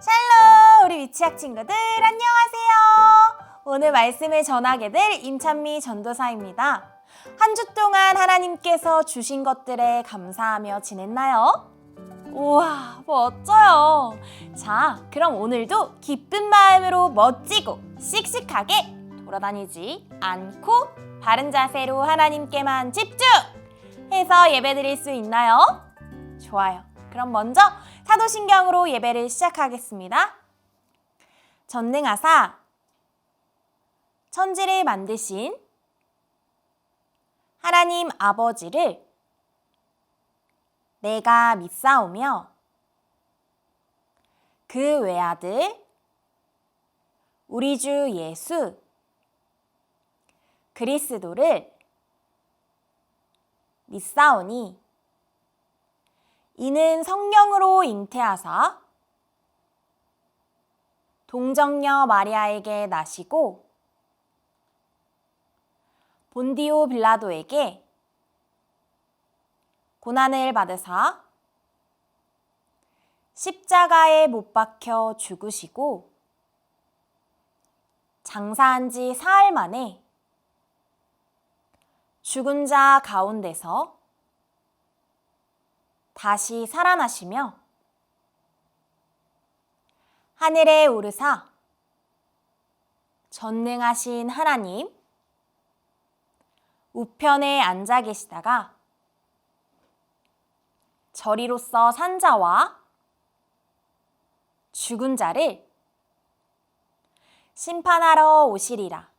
샬롬 우리 위치학 친구들 안녕하세요. 오늘 말씀을 전하게 될 임찬미 전도사입니다. 한 주 동안 하나님께서 주신 것들에 감사하며 지냈나요? 우와 멋져요. 자 그럼 오늘도 기쁜 마음으로 멋지고 씩씩하게 돌아다니지 않고 바른 자세로 하나님께만 집중! 해서 예배 드릴 수 있나요? 좋아요. 그럼 먼저 사도신경으로 예배를 시작하겠습니다. 전능하사 천지를 만드신 하나님 아버지를 내가 믿사오며 그 외아들 우리 주 예수 그리스도를 믿사오니 이는 성령으로 잉태하사 동정녀 마리아에게 나시고 본디오 빌라도에게 고난을 받으사 십자가에 못 박혀 죽으시고 장사한 지 사흘 만에 죽은 자 가운데서 다시 살아나시며 하늘에 오르사 전능하신 하나님 우편에 앉아 계시다가 저리로서 산 자와 죽은 자를 심판하러 오시리라.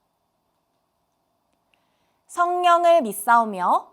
성령을 믿사오며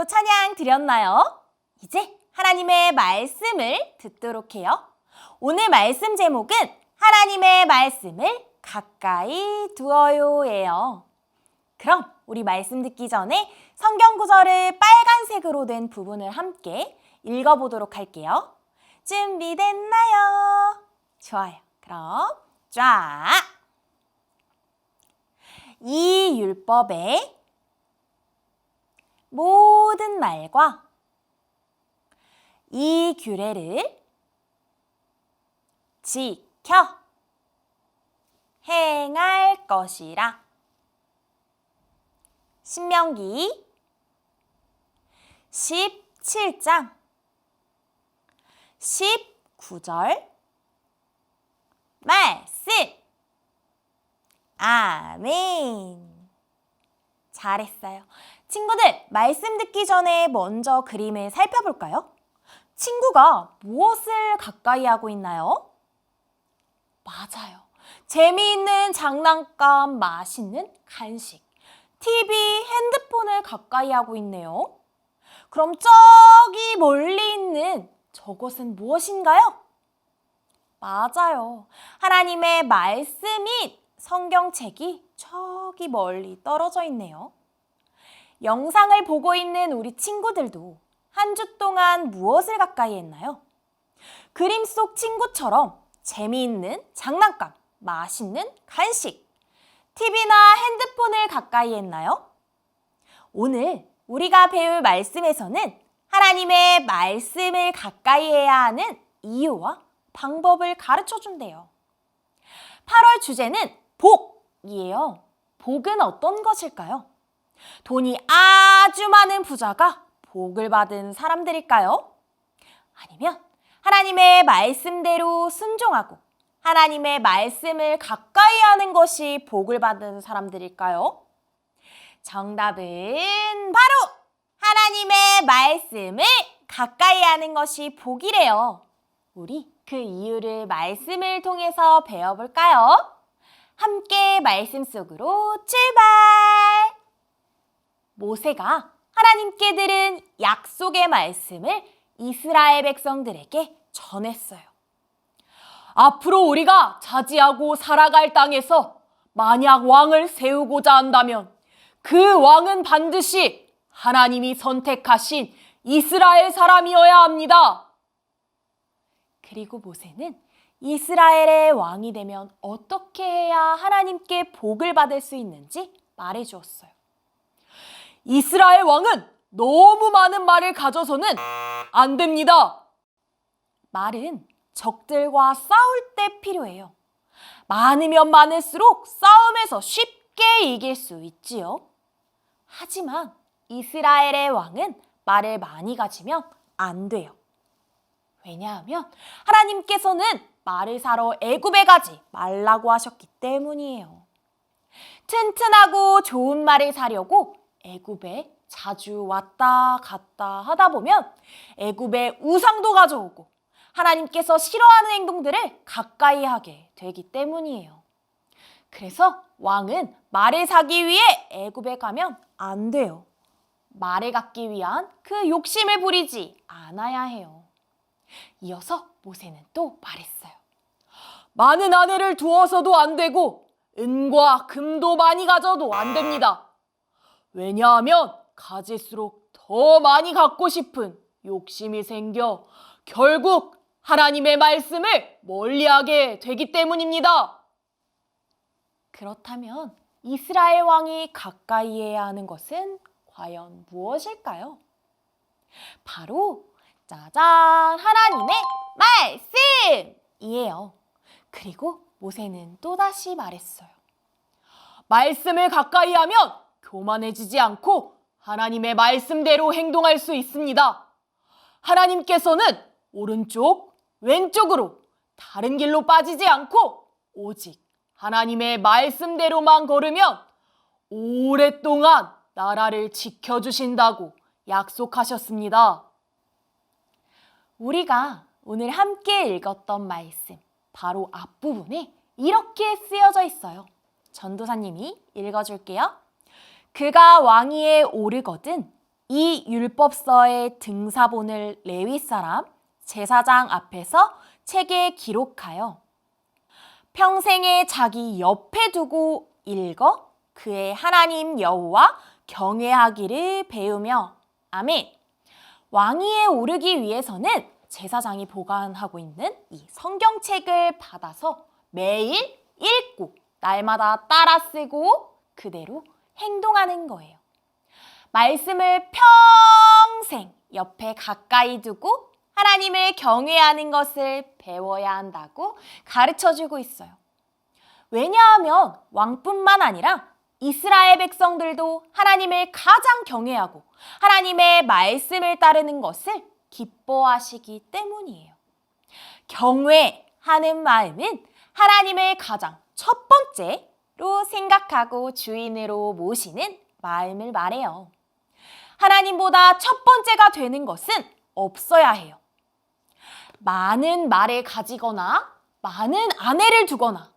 온몸으로 찬양 드렸나요? 이제 하나님의 말씀을 듣도록 해요. 오늘 말씀 제목은 하나님의 말씀을 가까이 두어요예요. 그럼 우리 말씀 듣기 전에 성경 구절을 빨간색으로 된 부분을 함께 읽어보도록 할게요. 준비됐나요? 좋아요. 그럼 쫙! 이 율법의 모든 말과 이 규례를 지켜 행할 것이라. 신명기 17장 19절 말씀 아멘 잘했어요. 친구들, 말씀 듣기 전에 먼저 그림을 살펴볼까요? 친구가 무엇을 가까이 하고 있나요? 맞아요. 재미있는 장난감, 맛있는 간식, TV, 핸드폰을 가까이 하고 있네요. 그럼 저기 멀리 있는 저것은 무엇인가요? 맞아요. 하나님의 말씀인 성경책이 저기 멀리 떨어져 있네요. 영상을 보고 있는 우리 친구들도 한 주 동안 무엇을 가까이 했나요? 그림 속 친구처럼 재미있는 장난감, 맛있는 간식, TV나 핸드폰을 가까이 했나요? 오늘 우리가 배울 말씀에서는 하나님의 말씀을 가까이 해야 하는 이유와 방법을 가르쳐 준대요. 8월 주제는 복이에요. 복은 어떤 것일까요? 돈이 아주 많은 부자가 복을 받은 사람들일까요? 아니면 하나님의 말씀대로 순종하고 하나님의 말씀을 가까이 하는 것이 복을 받은 사람들일까요? 정답은 바로 하나님의 말씀을 가까이 하는 것이 복이래요. 우리 그 이유를 말씀을 통해서 배워볼까요? 함께 말씀 속으로 출발! 모세가 하나님께 들은 약속의 말씀을 이스라엘 백성들에게 전했어요. 앞으로 우리가 차지하고 살아갈 땅에서 만약 왕을 세우고자 한다면 그 왕은 반드시 하나님이 선택하신 이스라엘 사람이어야 합니다. 그리고 모세는 이스라엘의 왕이 되면 어떻게 해야 하나님께 복을 받을 수 있는지 말해 주었어요. 이스라엘 왕은 너무 많은 말을 가져서는 안 됩니다. 말은 적들과 싸울 때 필요해요. 많으면 많을수록 싸움에서 쉽게 이길 수 있지요. 하지만 이스라엘의 왕은 말을 많이 가지면 안 돼요. 왜냐하면 하나님께서는 말을 사러 애굽에 가지 말라고 하셨기 때문이에요. 튼튼하고 좋은 말을 사려고 애굽에 자주 왔다 갔다 하다 보면 애굽의 우상도 가져오고 하나님께서 싫어하는 행동들을 가까이 하게 되기 때문이에요. 그래서 왕은 말을 사기 위해 애굽에 가면 안 돼요. 말을 갖기 위한 그 욕심을 부리지 않아야 해요. 이어서 모세는 또 말했어요. 많은 아내를 두어서도 안 되고 은과 금도 많이 가져도 안 됩니다. 왜냐하면 가질수록 더 많이 갖고 싶은 욕심이 생겨 결국 하나님의 말씀을 멀리하게 되기 때문입니다. 그렇다면 이스라엘 왕이 가까이 해야 하는 것은 과연 무엇일까요? 바로 짜잔 하나님의 말씀이에요. 그리고 모세는 또다시 말했어요. 말씀을 가까이 하면 교만해지지 않고 하나님의 말씀대로 행동할 수 있습니다. 하나님께서는 오른쪽, 왼쪽으로 다른 길로 빠지지 않고 오직 하나님의 말씀대로만 걸으면 오랫동안 나라를 지켜주신다고 약속하셨습니다. 우리가 오늘 함께 읽었던 말씀, 바로 앞부분에 이렇게 쓰여져 있어요. 전도사님이 읽어줄게요. 그가 왕위에 오르거든 이 율법서의 등사본을 레위 사람 제사장 앞에서 책에 기록하여 평생에 자기 옆에 두고 읽어 그의 하나님 여호와 경외하기를 배우며 아멘. 왕위에 오르기 위해서는 제사장이 보관하고 있는 이 성경책을 받아서 매일 읽고 날마다 따라 쓰고 그대로 행동하는 거예요. 말씀을 평생 옆에 가까이 두고 하나님을 경외하는 것을 배워야 한다고 가르쳐 주고 있어요. 왜냐하면 왕뿐만 아니라 이스라엘 백성들도 하나님을 가장 경외하고 하나님의 말씀을 따르는 것을 기뻐하시기 때문이에요. 경외하는 마음은 하나님을 가장 첫 번째 로 생각하고 주인으로 모시는 마음을 말해요. 하나님보다 첫 번째가 되는 것은 없어야 해요. 많은 말을 가지거나 많은 아내를 두거나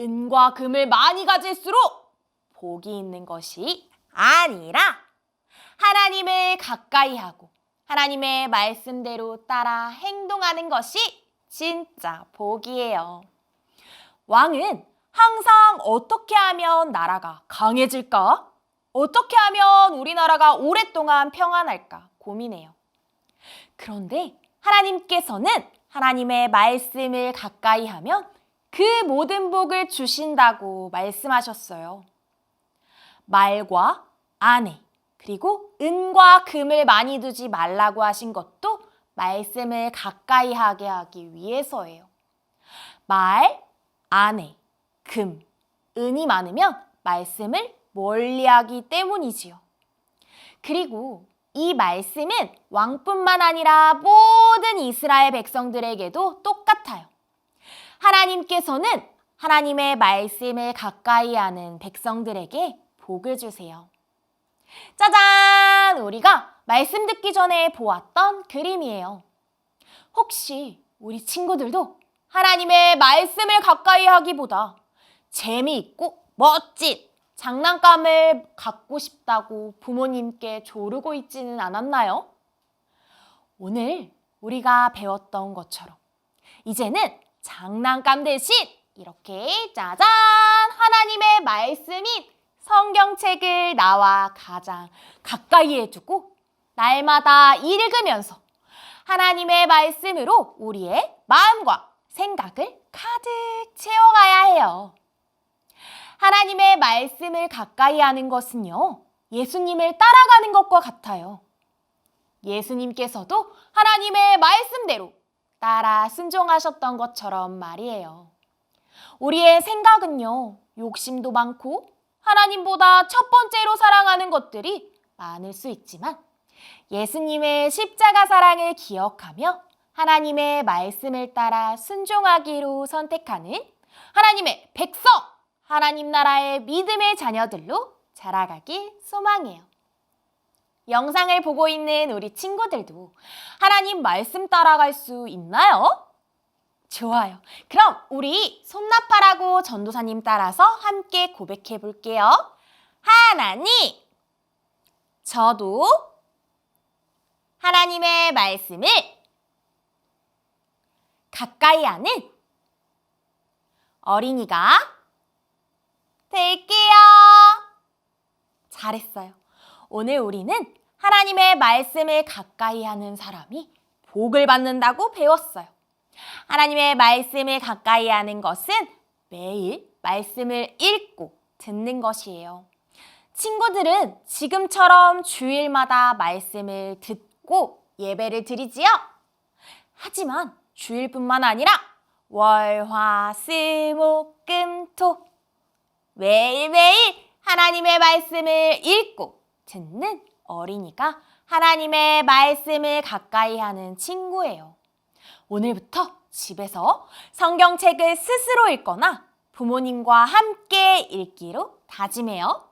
은과 금을 많이 가질수록 복이 있는 것이 아니라 하나님을 가까이 하고 하나님의 말씀대로 따라 행동하는 것이 진짜 복이에요. 왕은 항상 어떻게 하면 나라가 강해질까? 어떻게 하면 우리나라가 오랫동안 평안할까 고민해요. 그런데 하나님께서는 하나님의 말씀을 가까이 하면 그 모든 복을 주신다고 말씀하셨어요. 말과 아내, 그리고 은과 금을 많이 두지 말라고 하신 것도 말씀을 가까이 하게 하기 위해서예요. 말, 아내, 금, 은이 많으면 말씀을 멀리하기 때문이지요. 그리고 이 말씀은 왕뿐만 아니라 모든 이스라엘 백성들에게도 똑같아요. 하나님께서는 하나님의 말씀을 가까이 하는 백성들에게 복을 주세요. 짜잔! 우리가 말씀 듣기 전에 보았던 그림이에요. 혹시 우리 친구들도 하나님의 말씀을 가까이 하기보다 재미있고 멋진 장난감을 갖고 싶다고 부모님께 조르고 있지는 않았나요? 오늘 우리가 배웠던 것처럼 이제는 장난감 대신 이렇게 짜잔! 하나님의 말씀인 성경책을 나와 가장 가까이 해두고 날마다 읽으면서 하나님의 말씀으로 우리의 마음과 생각을 가득 채워가야 해요. 하나님의 말씀을 가까이 하는 것은요, 예수님을 따라가는 것과 같아요. 예수님께서도 하나님의 말씀대로 따라 순종하셨던 것처럼 말이에요. 우리의 생각은요, 욕심도 많고 하나님보다 첫 번째로 사랑하는 것들이 많을 수 있지만 예수님의 십자가 사랑을 기억하며 하나님의 말씀을 따라 순종하기로 선택하는 하나님의 백성, 하나님 나라의 믿음의 자녀들로 자라가길 소망해요. 영상을 보고 있는 우리 친구들도 하나님 말씀 따라갈 수 있나요? 좋아요. 그럼 우리 손나파라고 전도사님 따라서 함께 고백해 볼게요. 하나님, 저도 하나님의 말씀을 가까이 하는 어린이가 될게요. 잘했어요. 오늘 우리는 하나님의 말씀을 가까이 하는 사람이 복을 받는다고 배웠어요. 하나님의 말씀을 가까이 하는 것은 매일 말씀을 읽고 듣는 것이에요. 친구들은 지금처럼 주일마다 말씀을 듣고 예배를 드리지요? 하지만 주일뿐만 아니라 월, 화, 수, 목, 금, 토 매일매일 하나님의 말씀을 읽고 듣는 어린이가 하나님의 말씀을 가까이 하는 친구예요. 오늘부터 집에서 성경책을 스스로 읽거나 부모님과 함께 읽기로 다짐해요.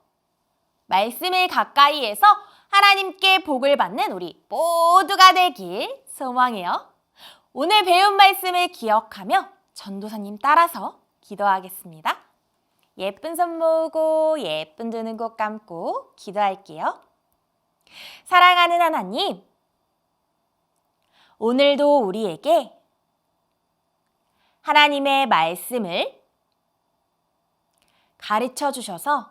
말씀을 가까이 해서 하나님께 복을 받는 우리 모두가 되길 소망해요. 오늘 배운 말씀을 기억하며 전도사님 따라서 기도하겠습니다. 예쁜 손 모으고 예쁜 두 눈 꼭 감고 기도할게요. 사랑하는 하나님, 오늘도 우리에게 하나님의 말씀을 가르쳐 주셔서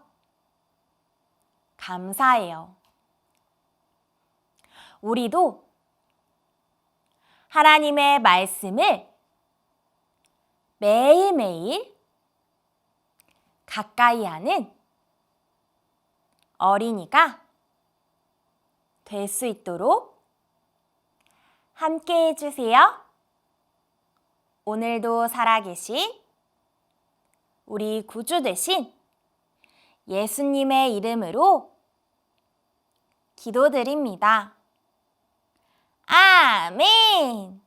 감사해요. 우리도 하나님의 말씀을 매일매일 가까이 하는 어린이가 될 수 있도록 함께 해주세요. 오늘도 살아계신 우리 구주 되신 예수님의 이름으로 기도드립니다. 아멘!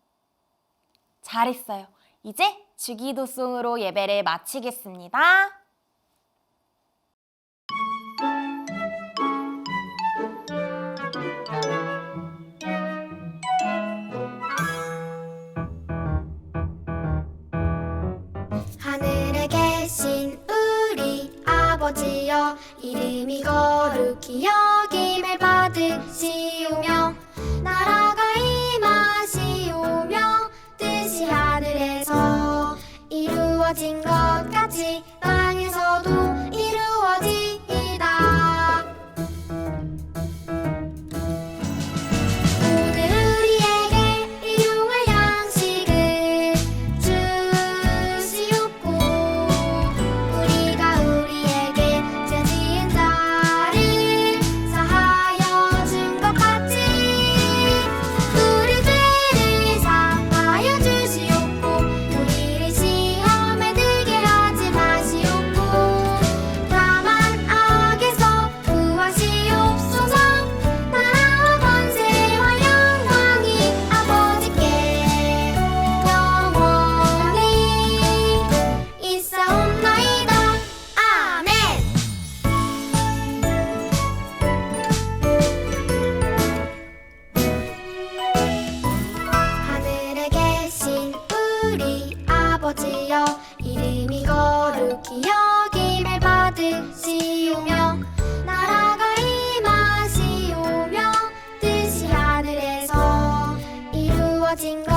잘했어요. 이제 주기도송으로 예배를 마치겠습니다. 아버지여 이름이 거룩히 여김을 받으시오며 나라가 임하시오며 뜻이 하늘에서 이루어진 것 같이 金罗